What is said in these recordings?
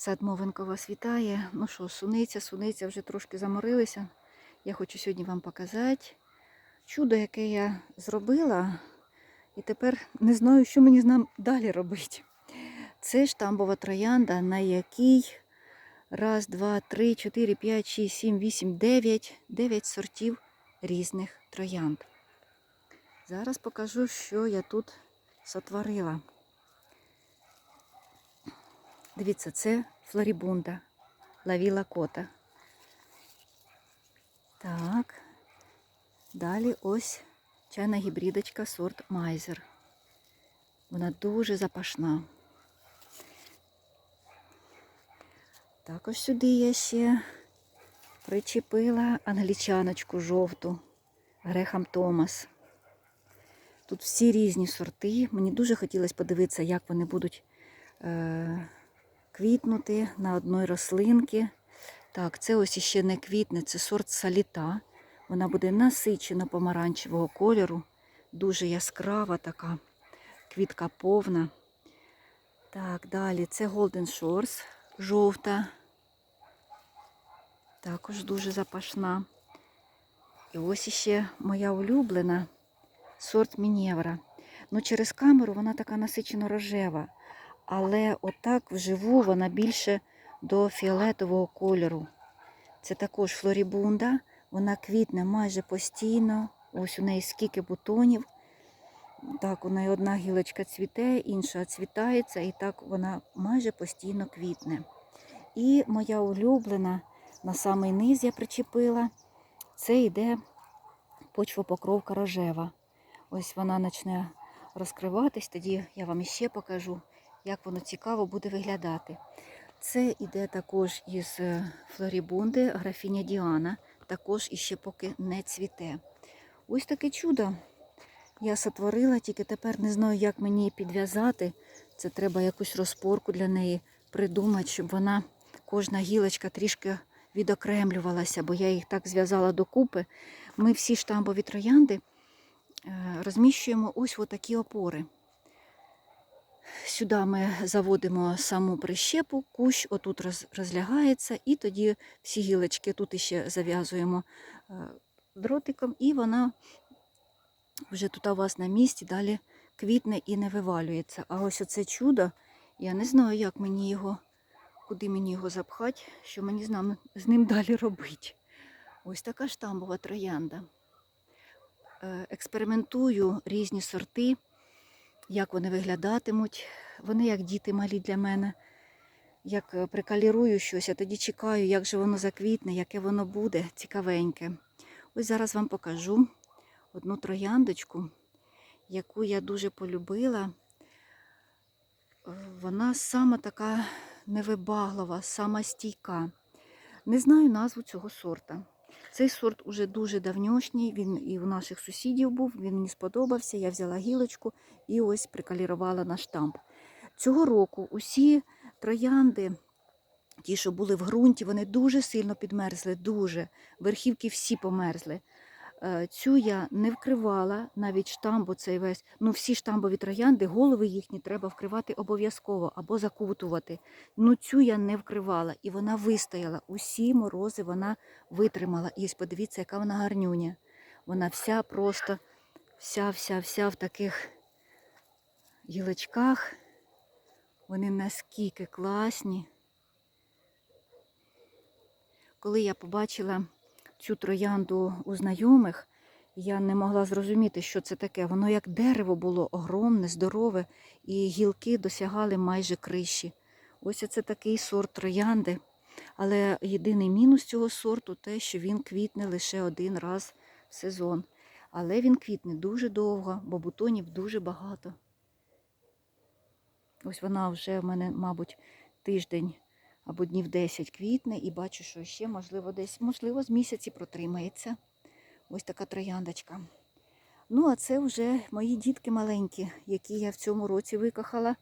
Сад Мовенко вас вітає. Ну що, суниця, суниця вже трошки заморилися. Я хочу сьогодні вам показати чудо, яке я зробила. І тепер не знаю, що мені з ним далі робити. Це штамбова троянда, на якій раз, два, три, чотири, п'ять, шість, сім, вісім, дев'ять, дев'ять сортів різних троянд. Зараз покажу, що я тут сотворила. Дивіться, це флорібунда, лавіла кота. Так. Далі ось чайна гібридочка сорт Майзер. Вона дуже запашна. Також сюди я ще причепила англічаночку жовту Грехам Томас. Тут всі різні сорти. Мені дуже хотілося подивитися, як вони будуть е, квітнути на одної рослинки. Так, це ось іще не квітне, це сорт саліта. Вона буде насичено помаранчевого кольору, дуже яскрава така, квітка повна. Так, далі це Golden Shores, жовта. Також дуже запашна. І ось іще моя улюблена сорт Мінєвра. Ну, через камеру вона така насичено рожева, але отак вживу вона більше до фіолетового кольору. Це також флорібунда, вона квітне майже постійно. Ось у неї скільки бутонів. Так, у неї одна гілочка цвіте, інша цвітається, і так вона майже постійно квітне. І моя улюблена, на самий низ я причепила, це йде почвопокровка рожева. Ось вона почне розкриватись, тоді я вам іще покажу, як воно цікаво буде виглядати. Це йде також із е, флорібунди, графіня Діана, також іще поки не цвіте. Ось таке чудо я сотворила, тільки тепер не знаю, як мені її підв'язати. Це треба якусь розпорку для неї придумати, щоб вона, кожна гілочка трішки відокремлювалася, бо я їх так зв'язала докупи. Ми всі штамбові троянди е, розміщуємо ось такі опори. Сюди ми заводимо саму прищепу, кущ отут розлягається, і тоді всі гілочки тут ще зав'язуємо е, дротиком, і вона вже тут у вас на місці далі квітне і не вивалюється. А ось оце чудо, я не знаю, як мені його, куди мені його запхати, що мені з ним далі робити. Ось така штамбова троянда. Е, Експериментую різні сорти як вони виглядатимуть. Вони як діти малі для мене. Як е, прикалірую щось, я тоді чекаю, як же воно заквітне, яке воно буде цікавеньке. Ось зараз вам покажу одну трояндочку, яку я дуже полюбила. Е, Вона сама така невибаглива, сама стійка. Не знаю назву цього сорта. Цей сорт уже дуже давньошній, він і у наших сусідів був, він мені сподобався. Я взяла гілочку і ось прикалірувала на штамп. Цього року усі троянди, ті, що були в ґрунті, вони дуже сильно підмерзли, дуже. Верхівки всі померзли. Е, Цю я не вкривала, навіть штамбу цей весь. Ну, всі штамбові троянди, голови їхні треба вкривати обов'язково або закутувати. Ну, цю я не вкривала, і вона вистояла. Усі морози вона витримала. І подивіться, яка вона гарнюня. Вона вся просто, вся-вся-вся в таких гілочках. Вони наскільки класні. Коли я побачила цю троянду у знайомих, я не могла зрозуміти, що це таке. Воно як дерево було огромне, здорове, і гілки досягали майже криші. Ось це такий сорт троянди. Але єдиний мінус цього сорту те, що він квітне лише один раз в сезон. Але він квітне дуже довго, бо бутонів дуже багато. Ось вона вже в мене, мабуть, тиждень або днів 10 квітне, і бачу, що ще, можливо, десь, можливо, з місяці протримається. Ось така трояндочка. Ну, а це вже мої дітки маленькі, які я в цьому році викохала.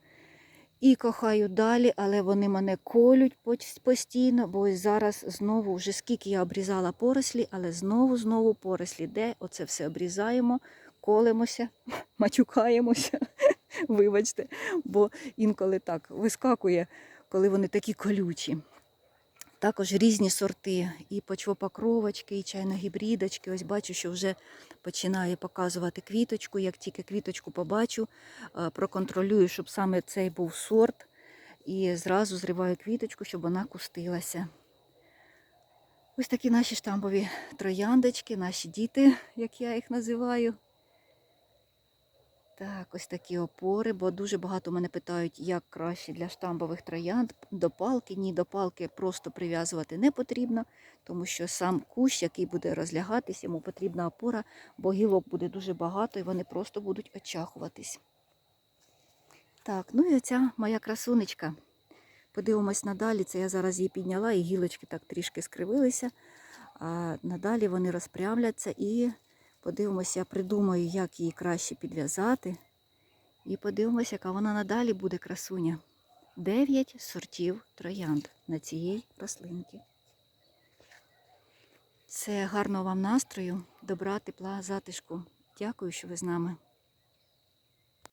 І кохаю далі, але вони мене колють постійно, бо зараз знову, вже скільки я обрізала порослі, але знову, знову порослі. Де оце все обрізаємо, колемося, матюкаємося. Вибачте, бо інколи так вискакує коли вони такі колючі. Також різні сорти, і почвопокровочки, і чайно-гібридочки. Ось бачу, що вже починає показувати квіточку. Як тільки квіточку побачу, е, проконтролюю, щоб саме цей був сорт. І зразу зриваю квіточку, щоб вона кустилася. Ось такі наші штамбові трояндочки, наші діти, як я їх називаю. Так, ось такі опори, бо дуже багато мене питають, як краще для штамбових троянд. До палки, ні, до палки просто прив'язувати не потрібно, тому що сам кущ, який буде розлягатись, йому потрібна опора, бо гілок буде дуже багато і вони просто будуть очахуватись. Так, ну і оця моя красунечка. Подивимось надалі. Це я зараз її підняла, і гілочки так трішки скривилися. А надалі вони розпрямляться і подивимося, я придумаю, як її краще підв'язати. І подивимося, яка вона надалі буде красуня. Дев'ять сортів троянд на цієї рослинці. Це гарного вам настрою, добра, тепла, затишку. Дякую, що ви з нами.